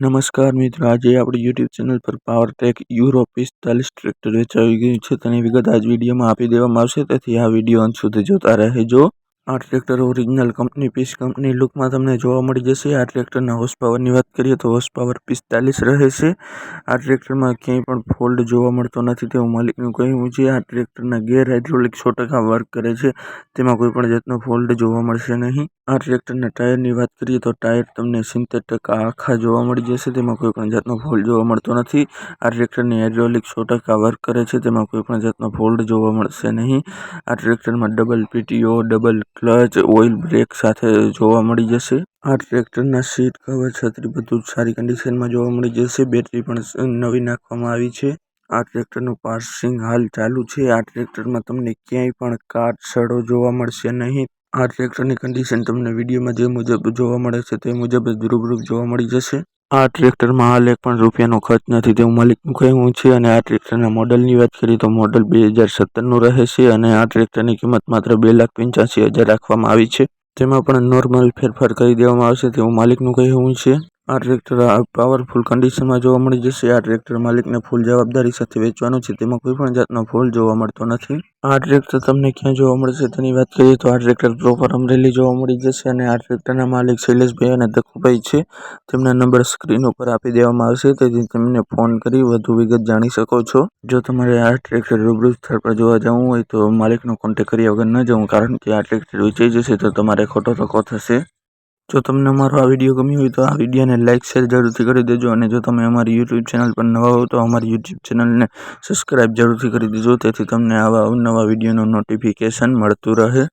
નમસ્કાર મિત્રો, આજે આપણી યુટ્યુબ ચેનલ પર પાવરટેક યુરો પિસ્તાલીસ ટ્રેક્ટર વેચાઈ ગયું છે. તેની વિગત આજ વિડીયોમાં આપી દેવામાં આવશે. તેથી આ વીડિયો અંત સુધી જોતા રહેજો. આ tractor original company piece company લુકમાં તમને જોવા મળી જશે. આ ટ્રેક્ટરના હોર્સ પાવરની વાત કરીએ તો હોર્સ પાવર પિસ્તાલીસ રહે છે. આ ટ્રેક્ટરમાં ક્યાંય પણ ફોલ્ડ જોવા મળતો નથી તેવું માલિકનું કહેવું છે. આ ટ્રેક્ટરના ગેર હાઇડ્રોલિક સો ટકા વર્ક કરે છે. તેમાં કોઈ પણ જાતનો ફોલ્ડ જોવા મળશે નહીં. આ ટ્રેક્ટરના ટાયરની વાત કરીએ તો ટાયર તમને સિત્તેર ટકા આખા જોવા મળી જશે. તેમાં કોઈ પણ જાતનો ફોલ્ડ જોવા મળતો નથી. આ ટ્રેક્ટરની હાઇડ્રોલિક સો ટકા વર્ક કરે છે. તેમાં કોઈ પણ જાતનો ફોલ્ડ જોવા મળશે નહીં. આ ટ્રેક્ટરમાં double PTO double clutch oil brake સાથે જોવા મળી જશે. આ ટ્રેક્ટર ના સીટ કવર છત્રી બધું સારી કન્ડિશનમાં જોવા મળી જશે. બેટરી પણ નવી નાખવામાં આવી છે. આ ટ્રેક્ટરનું પાર્સિંગ હાલ ચાલુ છે. આ ટ્રેક્ટરમાં તમને ક્યાંય પણ કાટ સડો જોવા મળશે નહીં. આ ટ્રેક્ટરની કન્ડિશન તમને વિડીયોમાં જે મુજબ જોવા મળે છે તે મુજબ જ રૂબરૂ જોવા મળી જશે. આ ટ્રેક્ટરમાં હાલ એક પણ રૂપિયાનો ખર્ચ નથી. તેવું માલિકનું કહેવું છે અને આ ટ્રેક્ટરના મોડલની વાત કરીએ તો મોડલ બે હજાર સત્તરનું રહે છે અને આ ટ્રેક્ટરની કિંમત માત્ર બે લાખ પંચ્યાસી હજાર રાખવામાં આવી છે. તેમાં પણ નોર્મલ ફેરફાર કરી દેવામાં આવશે તેવું માલિકનું કહેવું છે. આ ટ્રેક્ટર પાવરફુલ કન્ડિશનમાં જોવા મળી જશે. આ ટ્રેક્ટર માલિકને ફૂલ જવાબદારી સાથે વેચવાનું છે. તેમાં કોઈ પણ જાતનો ફૂલ જોવા મળતો નથી. આ ટ્રેક્ટર તમને ક્યાં જોવા મળશે તેની વાત કરીએ તો આ ટ્રેક્ટર પ્રોપર અમરેલી જોવા મળી જશે અને આ ટ્રેક્ટરના માલિક શૈલેષભાઈ અને દખુભાઈ છે. તેમના નંબર સ્ક્રીન ઉપર આપી દેવામાં આવશે. તેથી તેમને ફોન કરી વધુ વિગત જાણી શકો છો. જો તમારે આ ટ્રેક્ટર રૂબરૂ સ્થળ પર જોવા જવું હોય તો માલિકનો કોન્ટેક્ટ કર્યા વગર ન જવું, કારણ કે આ ટ્રેક્ટર વેચાઈ જશે તો તમારે ખોટો ધક્કો થશે. જો તમને અમારો આ વીડિયો ગમ્યો હોય તો આ વિડીયોને લાઇક શેર જરૂરથી કરી દેજો અને જો તમે અમારી યુટ્યુબ ચેનલ પર નવા હો તો અમારી યુટ્યુબ ચેનલને સબસ્ક્રાઈબ જરૂરથી કરી દેજો તેથી તમને આવા અવનવા વિડીયોનું નોટિફિકેશન મળતું રહે.